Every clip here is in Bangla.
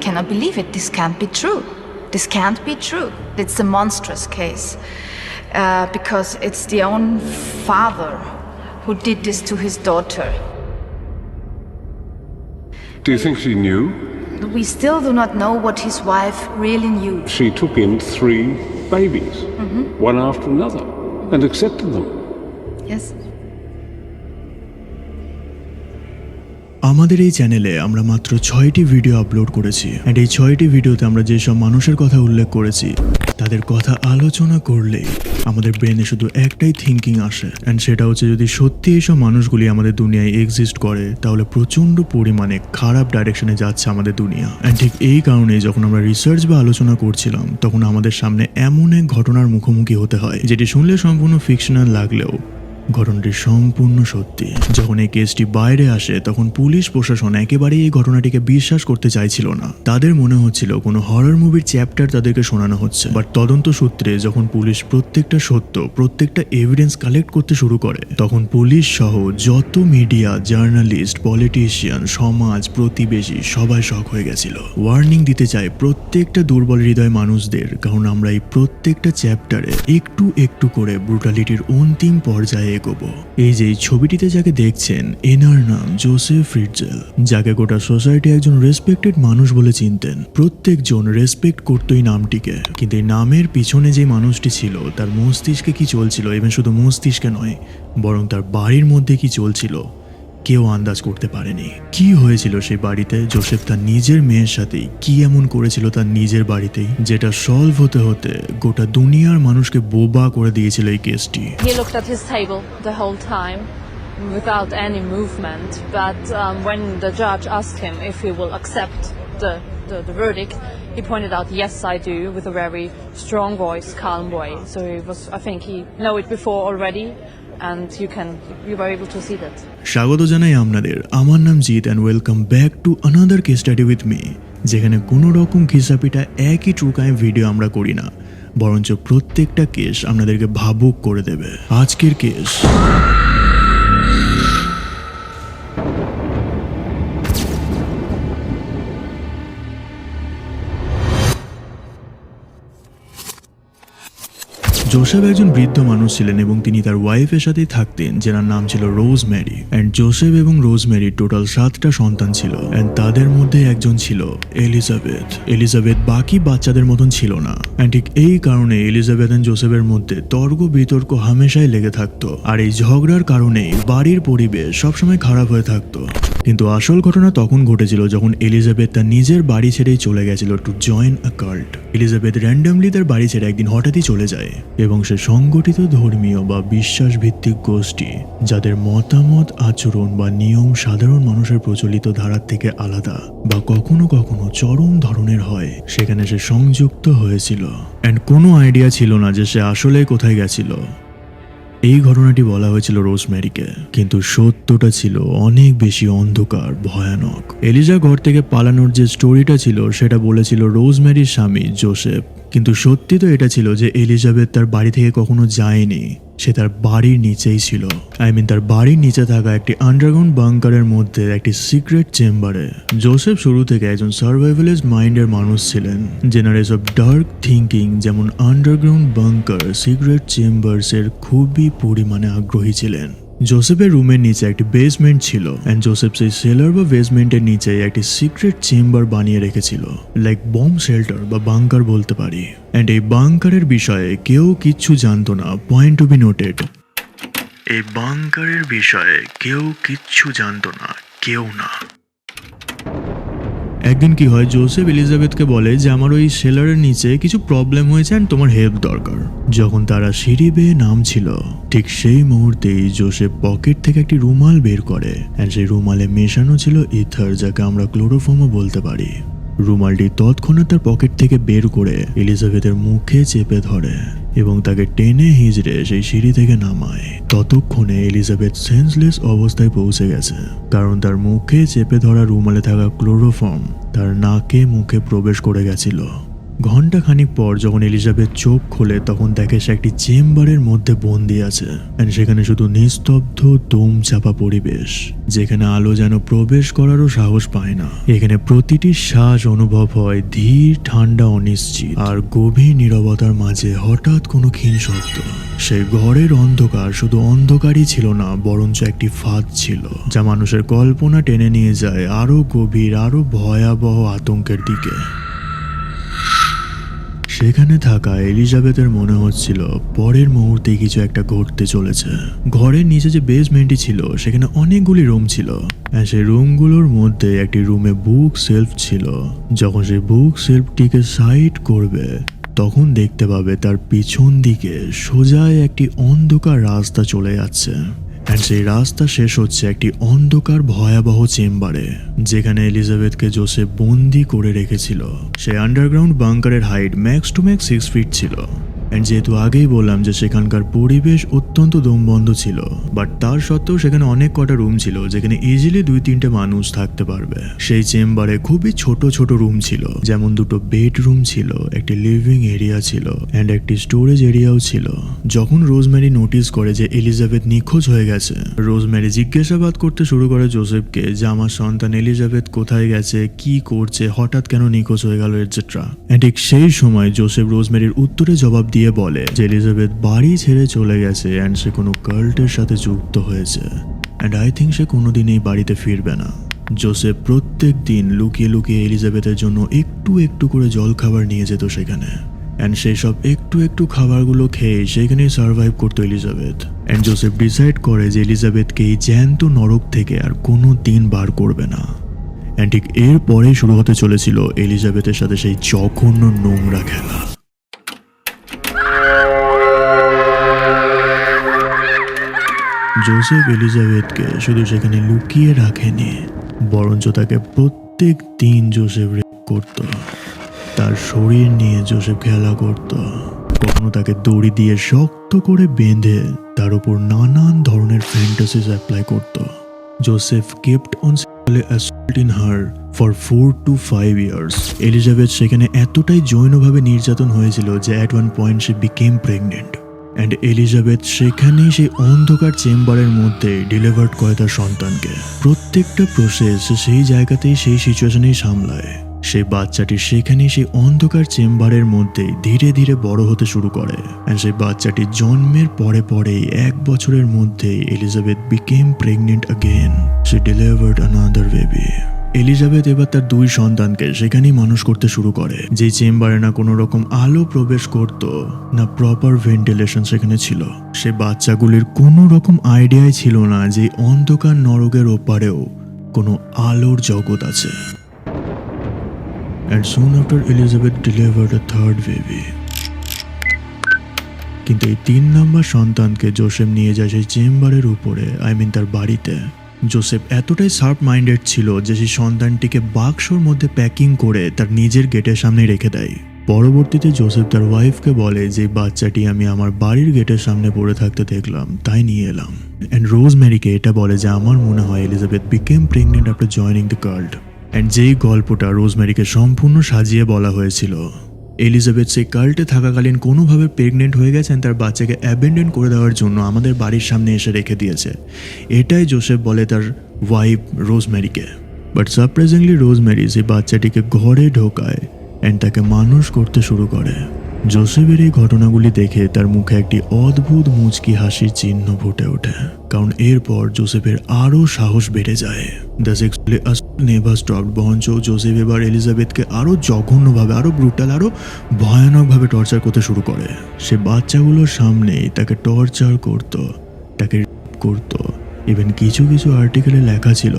cannot believe it. This can't be true. This can't be true. It's a monstrous case. Uh, because it's the own father who did this to his daughter. Do you think she knew? We still do not know what his wife really knew. She took in three babies, one after another, and accepted them. Yes? আমাদের এই চ্যানেলে আমরা মাত্র ছয়টি ভিডিও আপলোড করেছি অ্যান্ড এই ছয়টি ভিডিওতে আমরা যেসব মানুষের কথা উল্লেখ করেছি, তাদের কথা আলোচনা করলে আমাদের ব্রেনে শুধু একটাই থিঙ্কিং আসে অ্যান্ড সেটা হচ্ছে যদি সত্যি এইসব মানুষগুলি আমাদের দুনিয়ায় এক্সিস্ট করে, তাহলে প্রচণ্ড পরিমাণে খারাপ ডাইরেকশনে যাচ্ছে আমাদের দুনিয়া। অ্যান্ড ঠিক এই কারণে যখন আমরা রিসার্চ বা আলোচনা করছিলাম, তখন আমাদের সামনে এমন এক ঘটনার মুখোমুখি হতে হয়, যেটি শুনলে সম্পূর্ণ ফিকশনাল লাগলেও ঘটনাটি সম্পূর্ণ সত্যি। যখন এই কেসটি বাইরে আসে, তখন পুলিশ প্রশাসন একেবারেই এই ঘটনাটিকে বিশ্বাস করতে চাইছিল না। তাদের মনে হচ্ছিল কোনো হরর মুভির চ্যাপ্টার তাদেরকে শোনানো হচ্ছে। বাট তদন্ত সূত্রে যখন পুলিশ প্রত্যেকটা সত্য, প্রত্যেকটা এভিডেন্স কালেক্ট করতে শুরু করে, তখন পুলিশ সহ যত মিডিয়া জার্নালিস্ট পলিটিশিয়ান সমাজ, প্রতিবেশী সবাই শখ হয়ে গেছিল। ওয়ার্নিং দিতে চাই প্রত্যেকটা দুর্বল হৃদয় মানুষদের, কারণ আমরা এই প্রত্যেকটা চ্যাপ্টারে একটু একটু করে ব্রুটালিটির অন্তিম পর্যায়ে এগোবো। এই যে ছবিটিতে যাকে দেখছেন, এনার নাম জোসেফ ফ্রিডজেল যাকে গোটা সোসাইটি একজন রেসপেক্টেড মানুষ বলে চিনতেন। প্রত্যেকজন রেসপেক্ট করতোই নামটিকে। কিন্তু এই নামের পিছনে যে মানুষটি ছিল, তার মস্তিষ্কে কি চলছিল? এবং শুধু মস্তিষ্কে নয়, বরং তার বাড়ির মধ্যে কি চলছিল? কেউ আন্দাজ করতে পারেনি কি হয়েছিল সেই বাড়িতে জোসেফ তার নিজের মেয়ের সাথেই কি এমন করেছিল তার নিজের বাড়িতেই যেটা সলভ হতে হতে গোটা দুনিয়ার মানুষকে বোবা করে দিয়েছিল এই কেসটি without any movement. But um, when the judge asked him if he will accept the, the, the verdict, he pointed out, "Yes, I do," with a very strong voice, calm way. So he was, I think, he know it before already, and you can, you were able to see that. স্বাগত জানাই আপনাদের। আমার নাম Jeet and welcome back to another case study with me যেখানে কোনো রকম খিসাপিটা একই টুকায় ভিডিও আমরা করি না, বরঞ্চ প্রত্যেকটা কেস আপনাদেরকে ভাবুক করে দেবে। আজকের কেস জোসেফ একজন বৃদ্ধ মানুষ ছিলেন এবং তিনি তার ওয়াইফের সাথেই থাকতেন যার নাম ছিল রোজ ম্যারি অ্যান্ড জোসেফ এবং রোজ ম্যারির টোটাল সাতটা সন্তান ছিল অ্যান্ড তাদের মধ্যে একজন ছিল এলিজাবেথ। এলিজাবেথ বাকি বাচ্চাদের মতন ছিল না। অ্যান্ড ঠিক এই কারণে এলিজাবেথ অ্যান্ড জোসেফের মধ্যে তর্ক বিতর্ক হামেশাই লেগে থাকতো, আর এই ঝগড়ার কারণেই বাড়ির পরিবেশ সবসময় খারাপ হয়ে থাকতো। কিন্তু আসল ঘটনা তখন ঘটেছিল যখন এলিজাবেথ তার নিজের বাড়ি ছেড়েই চলে গেছিল to join a cult Elizabeth randomly তার বাড়ি ছেড়ে একদিন হঠাৎই চলে যায়। এবং সে সংগঠিত ধর্মীয় বা বিশ্বাসভিত্তিক গোষ্ঠী, যাদের মতামত, আচরণ বা নিয়ম সাধারণ মানুষের প্রচলিত ধারার থেকে আলাদা বা কখনো কখনো চরম ধরনের হয়, সেখানে সে সংযুক্ত হয়েছিল। অ্যান্ড কোনো আইডিয়া ছিল না যে সে আসলে কোথায় গেছিল। এই ঘটনাটি বলা হয়েছিল রোজমেরিকে কিন্তু সত্যটা ছিল অনেক বেশি অন্ধকার, ভয়ানক। এলিজা ঘর থেকে পালানোর যে স্টোরিটা ছিল, সেটা বলেছিল রোজমেরির স্বামী জোসেফ। কিন্তু সত্যি তো এটা ছিল যে এলিজাবেথ তার বাড়ি থেকে কখনো যায়নি। সে তার বাড়ির নিচেই ছিল। আই মিন তার বাড়ির নিচে থাকা একটি আন্ডারগ্রাউন্ড বাংকারের মধ্যে একটি সিক্রেট চেম্বারে জোসেফ শুরু থেকে একজন সার্ভাইভালিস্ট মাইন্ডের মানুষ ছিলেন জেনারেস অফ ডার্ক থিঙ্কিং যেমন আন্ডারগ্রাউন্ড বাংকার সিক্রেট চেম্বার্সের খুবই পরিমাণে আগ্রহী ছিলেন। জোসেফের রুমের নিচে একটি বেসমেন্ট ছিল অ্যান্ড জোসেফ সেই সেলার বা বেসমেন্টের নিচে একটি সিক্রেট চেম্বার বানিয়ে রেখেছিল লাইক বম শেল্টার বা বাংকার বলতে পারি। অ্যান্ড এই বাংকারের বিষয়ে কেউ কিচ্ছু জানতো না পয়েন্ট টু বি নোটেড এই বাংকারের বিষয়ে কেউ কিচ্ছু জানতো না, কেউ না। একদিন কি হয়, জোসেফ এলিজাবেথকে বলে যে আমার ওই সেলারের নিচে কিছু প্রবলেম হয়েছে অ্যান্ড তোমার হেল্প দরকার। যখন তারা সিঁড়ি বেয়ে নামছিল, ঠিক সেই মুহূর্তেই জোসেফ পকেট থেকে একটি রুমাল বের করে অ্যান্ড সেই রুমালে মেশানো ছিল ইথার যাকে আমরা ক্লোরোফোমও বলতে পারি। রুমালটি তৎক্ষণাৎ তার পকেট থেকে বের করে এলিজাবেথের মুখে চেপে ধরে এবং তাকে টেনে হিজড়ে সেই সিঁড়ি থেকে নামায়। ততক্ষণে এলিজাবেথ সেন্সলেস অবস্থায় পৌঁছে গেছে, কারণ তার মুখে চেপে ধরা রুমালে থাকা ক্লোরোফর্ম তার নাকে মুখে প্রবেশ করে গেছিল। ঘণ্টা খানিক পর যখন এলিজাবেথ চোখ খোলে, তখন দেখে সে একটি চেম্বারের মধ্যে বন্দি আছে। সেখানে শুধু নিস্তব্ধ দম চাপা পরিবেশ, যেখানে আলো যেন প্রবেশ করারও সাহস পায় না। এখানে প্রতিটি শ্বাস অনুভব হয় ধীর, ঠান্ডা অনিশ্চিত আর গভীর নীরবতার মাঝে হঠাৎ কোনো ক্ষীণ শব্দ। সেই ঘরের অন্ধকার শুধু অন্ধকারই ছিল না, বরঞ্চ একটি ফাঁদ ছিল, যা মানুষের কল্পনা টেনে নিয়ে যায় আরও গভীর আরও ভয়াবহ আতঙ্কের দিকে। সেখানে থাকা এলিজাবেথের মনে হচ্ছিল পরের মুহূর্তে কিছু একটা ঘটতে চলেছে। ঘরের নিচে যে বেসমেন্টটি ছিল, সেখানে অনেকগুলি রুম ছিল। সেই রুমগুলোর মধ্যে একটি রুমে বুক সেলফ ছিল। যখন সেই বুক সেলফটিকে সাইড করবে, তখন দেখতে পাবে তার পিছন দিকে সোজায় একটি অন্ধকার রাস্তা চলে যাচ্ছে। অ্যান্ড সেই রাস্তা শেষ হচ্ছে একটি অন্ধকার ভয়াবহ চেম্বারে, যেখানে এলিজাবেথকে জোসেফ বন্দি করে রেখেছিল। সেই underground বাংকারের height max to max six feet ছিল। অ্যান্ড যেহেতু আগেই বললাম যে সেখানকার পরিবেশ অত্যন্ত দমবন্ধ ছিল বাট তার সত্ত্বেও সেখানে অনেক কটা রুম ছিল যেখানে ইজিলি দুই তিনটে মানুষ থাকতে পারবে। সেই চেম্বারে খুবই ছোট ছোট রুম ছিল, যেমন দুটো বেডরুম ছিল, একটি লিভিং এরিয়া ছিল অ্যান্ড একটি স্টোরেজ এরিয়াও ছিল। যখন রোজম্যারি নোটিস করে যে এলিজাবেথ নিখোঁজ হয়ে গেছে রোজম্যারি জিজ্ঞাসাবাদ করতে শুরু করে জোসেফকে যে আমার সন্তান এলিজাবেথ কোথায় গেছে, কি করছে, হঠাৎ কেন নিখোঁজ হয়ে গেল এটসেট্রা ঠিক সেই সময় জোসেফ রোজম্যারির উত্তরে জবাব দিয়ে বলে যে এলিজাবেথ বাড়ি ছেড়ে চলে গেছে অ্যান্ড সে কোনো কাল্টের সাথে যুক্ত হয়েছে। অ্যান্ড আই থিঙ্ক সে কোনোদিন এই বাড়িতে ফিরবে না। জোসেফ প্রত্যেক দিন লুকিয়ে লুকিয়ে এলিজাবেথের জন্য একটু একটু করে জল খাবার নিয়ে যেত সেখানে। অ্যান্ড সেই সব একটু একটু খাবারগুলো খেয়ে সেখানেই সার্ভাইভ করতো এলিজাবেথ। অ্যান্ড জোসেফ ডিসাইড করে যে এলিজাবেথকে এই জ্যান্ত নরক থেকে আর কোনো দিন বার করবে না। অ্যান্ড ঠিক এরপরেই শুরু হতে চলেছিল এলিজাবেথের সাথে সেই জঘন্য নোংরা খেলা। জোসেফ এলিজাবেথকে শুধু সেখানে লুকিয়ে রাখেনি, বরঞ্চ তাকে প্রত্যেক দিন জোসেফ রেপ করত। তার শরীর নিয়ে জোসেফ খেলা করত। কখনো তাকে দড়ি দিয়ে শক্ত করে বেঁধে তার উপর নানান ধরনের ফ্যান্টাসিস অ্যাপ্লাই করত। Joseph kept on in her for four to five years Elizabeth সেখানে এতটাই জৈনভাবে নির্যাতন হয়েছিল যে অ্যাট ওয়ান পয়েন্ট সে বিকেম প্রেগনেন্ট অ্যান্ড এলিজাবেথ সেখানেই সেই অন্ধকার চেম্বারের মধ্যে ডেলিভার্ড করে তার সন্তানকে। প্রত্যেকটা প্রসেস সেই জায়গাতেই, সেই সিচুয়েশনেই সামলায়। সেই বাচ্চাটি সেখানেই সেই অন্ধকার চেম্বারের মধ্যে ধীরে ধীরে বড় হতে শুরু করে। অ্যান্ড সেই বাচ্চাটি জন্মের পরে পরেই এক বছরের মধ্যে এলিজাবেথ বিকেম প্রেগনেন্ট অ্যাগেন সে ডেলিভার্ড আনাদার বেবি এলিজাবেথ এবার তার দুই সন্তানকে সেখানেই মানুষ করতে শুরু করে, যে চেম্বারে না কোনো রকম আলো প্রবেশ করত, না প্রপার ভেন্টিলেশন সেখানে ছিল। সে বাচ্চাগুলির কোনো রকম আইডিয়াই ছিল না যে অন্ধকার নরকের ওপারেও কোনো আলোর জগৎ আছে। And soon after Elizabeth delivered a third baby কিন্তু এই তিন নম্বর সন্তানকে জোসেফ নিয়ে যায় সেই চেম্বারের উপরে আই মিন তার বাড়িতে। জোসেফ এতটাই শার্প মাইন্ডেড ছিল যে সেই সন্তানটিকে বাক্সর মধ্যে প্যাকিং করে তার নিজের গেটের সামনে রেখে দেয়। পরবর্তীতে জোসেফ তার ওয়াইফকে বলে, যে বাচ্চাটি আমি আমার বাড়ির গেটের সামনে পড়ে থাকতে দেখলাম, তাই নিয়ে এলাম। অ্যান্ড রোজ ম্যারিকে এটা বলে যে, আমার মনে হয় Elizabeth became pregnant after joining the cult and যেই গল্পটা রোজম্যারিকে সম্পূর্ণ সাজিয়ে বলা হয়েছিল এলিজাবেথ সেই কাল্টে থাকাকালীন কোনোভাবে প্রেগনেন্ট হয়ে গেছেন তার বাচ্চাকে অ্যাবেন্ডেন করে দেওয়ার জন্য আমাদের বাড়ির সামনে এসে রেখে দিয়েছে। এটাই জোসেফ বলে তার ওয়াইফ রোজম্যারিকে। বাট সারপ্রাইজিংলি রোজম্যারি সেই বাচ্চাটিকে ঘরে ঢোকায় অ্যান্ড তাকে মানুষ করতে শুরু করে। জোসেফের এই ঘটনাগুলি দেখে তার মুখে একটি অদ্ভুত মুচকি হাসির চিহ্ন ফুটে ওঠে, কারণ এরপর জোসেফের আরও সাহস বেড়ে যায়। The sexually never stop bunch Joseph এবার এলিজাবেথকে আরও জঘন্যভাবে, আরও ব্রুটাল আরও ভয়ানকভাবে টর্চার করতে শুরু করে। সে বাচ্চাগুলোর সামনেই তাকে টর্চার করত, তাকে করত। ইভেন কিছু কিছু আর্টিকেলে লেখা ছিল,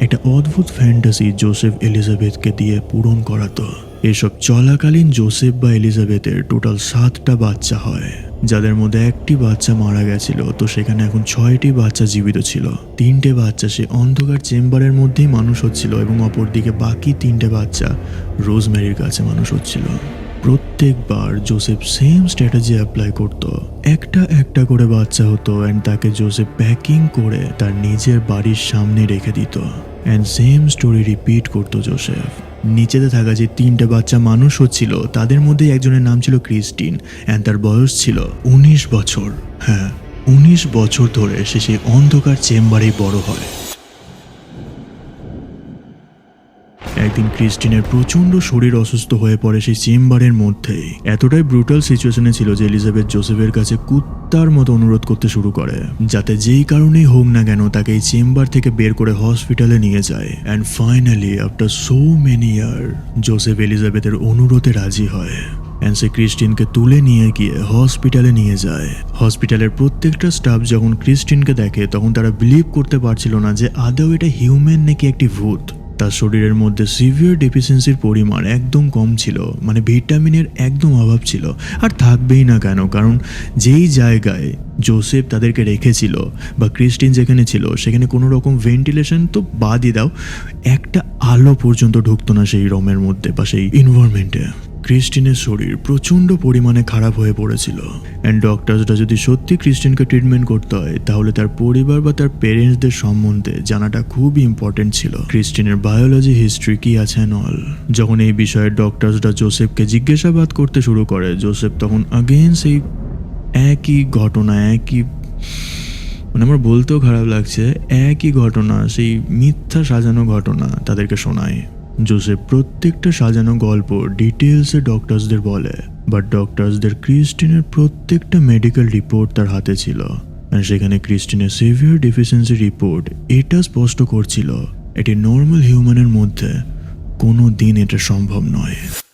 একটা অদ্ভুত ফ্যান্টাসি জোসেফ এলিজাবেথকে দিয়ে পূরণ করাতো। এসব চলাকালীন জোসেফ বা এলিজাবেথের টোটাল সাতটা বাচ্চা হয়। যাদের মধ্যে একটি বাচ্চা মারা গেছিল, তো সেখানে এখন ছয়টি বাচ্চা জীবিত ছিল। তিনটে বাচ্চা সে অন্ধকার চেম্বারের মধ্যেই মানুষ হচ্ছিল এবং অপরদিকে বাকি তিনটে বাচ্চা রোজমেরির কাছে মানুষ হচ্ছিল। প্রত্যেকবার জোসেফ সেম স্ট্র্যাটেজি অ্যাপ্লাই করত। একটা একটা করে বাচ্চা হতো অ্যান্ড তাকে জোসেফ প্যাকিং করে তার নিজের বাড়ির সামনে রেখে দিত। অ্যান্ড সেম স্টোরি রিপিট করতো জোসেফ। নিচেতে থাকা যে তিনটে বাচ্চা মানুষ হচ্ছিল, তাদের মধ্যে একজনের নাম ছিল ক্রিস্টিন অ্যান্ড তার বয়স ছিল উনিশ বছর। হ্যাঁ উনিশ বছর ধরে সে সেই অন্ধকার চেম্বারেই বড় হয়। একদিন ক্রিস্টিনের প্রচণ্ড শরীর অসুস্থ হয়ে পড়ে সেই চেম্বারের মধ্যেই এতটাই ব্রুটাল সিচুয়েশনে ছিল যে এলিজাবেথ জোসেফের কাছে কুত্তার মতো অনুরোধ করতে শুরু করে, যাতে যেই কারণেই হোক না কেন তাকে এই চেম্বার থেকে বের করে হসপিটালে নিয়ে যায়। And finally after so many year Joseph এলিজাবেথের অনুরোধে রাজি হয়। অ্যান্ড সে ক্রিস্টিনকে তুলে নিয়ে গিয়ে হসপিটালে নিয়ে যায়। হসপিটালের প্রত্যেকটা স্টাফ যখন ক্রিস্টিনকে দেখে, তখন তারা বিলিভ করতে পারছিল না যে আদৌ এটা হিউম্যান নাকি একটি ভূত। তার শরীরের মধ্যে সিভিয়ার ডেফিসিয়েন্সির পরিমাণ একদম কম ছিল। মানে ভিটামিনের একদম অভাব ছিল। আর থাকবেই না কেন, কারণ যেই জায়গায় জোসেফ তাদেরকে রেখেছিল বা ক্রিস্টিন যেখানে ছিল, সেখানে কোনো রকম ভেন্টিলেশন তো বাদই দাও, একটা আলো পর্যন্ত ঢুকতো না সেই রমের মধ্যে বা সেই ইনভারমেন্টে ক্রিস্টিনের শরীর প্রচণ্ড পরিমাণে খারাপ হয়ে পড়েছিল। অ্যান্ড ডক্টরসরা যদি সত্যি ক্রিস্টিনকে ট্রিটমেন্ট করতে হয়, তাহলে তার পরিবার বা তার পেরেন্টসদের সম্বন্ধে জানাটা খুবই ইম্পর্টেন্ট ছিল। ক্রিস্টিনের বায়োলজি হিস্ট্রি কি আছে অল যখন এই বিষয়ে ডক্টরসরা জোসেফকে জিজ্ঞাসাবাদ করতে শুরু করে, জোসেফ তখন আগেন সেই একই ঘটনা, একই মানে আমার বলতেও খারাপ লাগছে, একই ঘটনা, সেই মিথ্যা সাজানো ঘটনা তাদেরকে শোনায়। জোসেফ প্রত্যেকটা সাজানো গল্প ডিটেলসে ডক্টরসদের বলে বাট ডক্টরসদের ক্রিস্টিনের প্রত্যেকটা মেডিকেল রিপোর্ট তার হাতে ছিল। সেখানে ক্রিস্টিনের সিভিয়ার ডিফিসিয়েন্সি রিপোর্ট এটা স্পষ্ট করছিল, এটি নর্মাল হিউম্যানের মধ্যে কোনো দিন এটা সম্ভব নয়।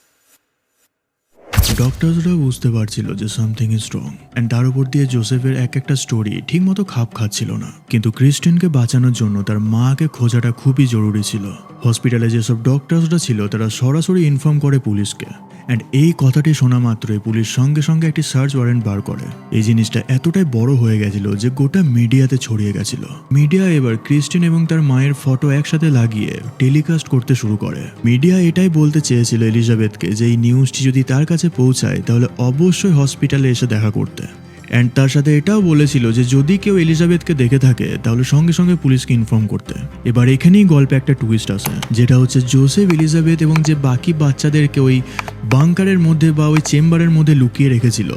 ডক্টরসরা বুঝতে পারছিল যে সামথিং ইজ রং অ্যান্ড তার উপর দিয়ে জোসেফের এক একটা স্টোরি ঠিকমতো খাপ খাচ্ছিল না। কিন্তু ক্রিস্টিনকে বাঁচানোর জন্য তার মাকে খোঁজাটা খুবই জরুরি ছিল। হসপিটালে যেসব ডক্টরসরা ছিল, তারা সরাসরি ইনফর্ম করে পুলিশকে। অ্যান্ড এই কথাটি শোনা মাত্রই পুলিশ সঙ্গে সঙ্গে একটি সার্চ ওয়ারেন্ট বার করে। এই জিনিসটা এতটাই বড় হয়ে গেছিল যে গোটা মিডিয়াতে ছড়িয়ে গেছিল। মিডিয়া এবার ক্রিস্টিন এবং তার মায়ের ফটো একসাথে লাগিয়ে টেলিকাস্ট করতে শুরু করে। মিডিয়া এটাই বলতে চেয়েছিল এলিজাবেথকে যে এই নিউজটি যদি তার কাছে পৌঁছায়, তাহলে অবশ্যই হসপিটালে এসে দেখা করতে। অ্যান্ড তার সাথে এটাও বলেছিল যে, যদি কেউ এলিজাবেথকে দেখে থাকে, তাহলে সঙ্গে সঙ্গে পুলিশকে ইনফর্ম করতে। এবার এখানেই গল্পে একটা টুইস্ট আছে যেটা হচ্ছে জোসেফ এলিজাবেথ এবং যে বাকি বাচ্চাদেরকে ওই বাংকারের মধ্যে বা ওই চেম্বারের মধ্যে লুকিয়ে রেখেছিল,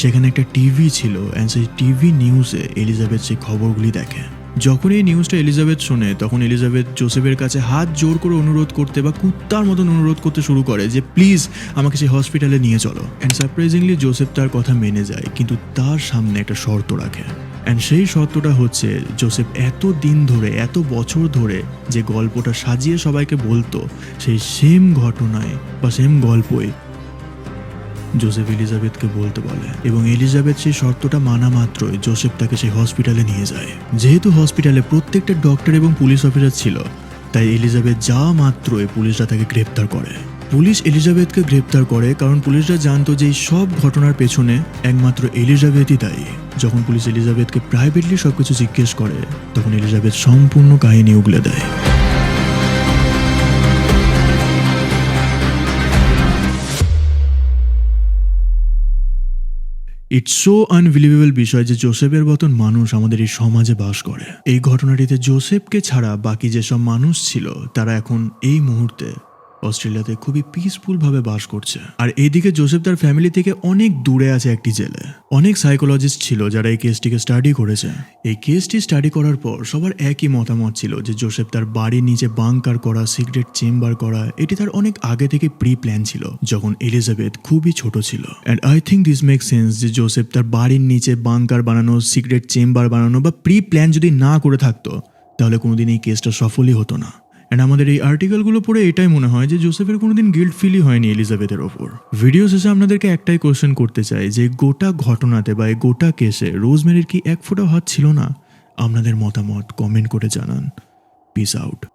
সেখানে একটা টিভি ছিল অ্যান্ড সেই টিভি নিউজে এলিজাবেথ সেই খবরগুলি দেখে। যখন এই নিউজটা এলিজাবেথ শোনে, তখন এলিজাবেথ জোসেফের কাছে হাত জোর করে অনুরোধ করতে বা কুত্তার মতন অনুরোধ করতে শুরু করে যে প্লিজ আমাকে সেই হসপিটালে নিয়ে চলো। অ্যান্ড সারপ্রাইজিংলি জোসেফ তার কথা মেনে যায়, কিন্তু তার সামনে একটা শর্ত রাখে। অ্যান্ড সেই শর্তটা হচ্ছে জোসেফ এত দিন ধরে, এত বছর ধরে যে গল্পটা সাজিয়ে সবাইকে বলতো, সেই সেম ঘটনায় বা সেম গল্পই জোসেফ এলিজাবেথকে বলতে বলে। এবং এলিজাবেথ সেই শর্তটা মানা মাত্রই জোসেফ তাকে সেই হসপিটালে নিয়ে যায়। যেহেতু হসপিটালে প্রত্যেকটা ডক্টর এবং পুলিশ অফিসার ছিল, তাই এলিজাবেথ যা মাত্রই পুলিশরা তাকে গ্রেপ্তার করে। পুলিশ এলিজাবেথকে গ্রেপ্তার করে কারণ পুলিশরা জানতো যে এই সব ঘটনার পেছনে একমাত্র এলিজাবেথই দায়ী। যখন পুলিশ এলিজাবেথকে প্রাইভেটলি সবকিছু জিজ্ঞেস করে, তখন এলিজাবেথ সম্পূর্ণ কাহিনী উগলে দেয়। ইটস সো আনবিলিভেবল বিষয় যে জোসেফের মতন মানুষ আমাদের এই সমাজে বাস করে। এই ঘটনাটিতে জোসেফকে ছাড়া বাকি যেসব মানুষ ছিল, তারা এখন এই মুহূর্তে অস্ট্রেলিয়াতে খুবই পিসফুল ভাবে বাস করছে। আর এইদিকে জোসেফ তার ফ্যামিলি থেকে অনেক দূরে আছে একটি জেলে। অনেক সাইকোলজিস্ট ছিল যারা এই কেসটিকে স্টাডি করেছে। এই কেসটি স্টাডি করার পর সবার একই মতামত ছিল যে জোসেফ তার বাড়ির নিচে বাংকার করা সিক্রেট চেম্বার করা, এটি তার অনেক আগে থেকে প্রি প্ল্যান ছিল, যখন এলিজাবেথ খুবই ছোট ছিল। And I think this make sense যে জোসেফ তার বাড়ির নিচে বাংকার বানানো সিক্রেট চেম্বার বানানো বা প্রি প্ল্যান যদি না করে থাকতো, তাহলে কোনোদিন এই কেসটা সফলই হতো না। অ্যান্ড আমাদের এই আর্টিকেলগুলো পড়ে এটাই মনে হয় যে জোসেফের কোনোদিন গিল্ট ফিলই হয়নি এলিজাবেথের ওপর। ভিডিও শেষে আপনাদেরকে একটাই কোয়েশ্চেন করতে চাই যে গোটা ঘটনাতে বা এই গোটা কেসে রোজমেরির কি এক ফোটা হাত ছিল না? আপনাদের মতামত কমেন্ট করে জানান। Piece out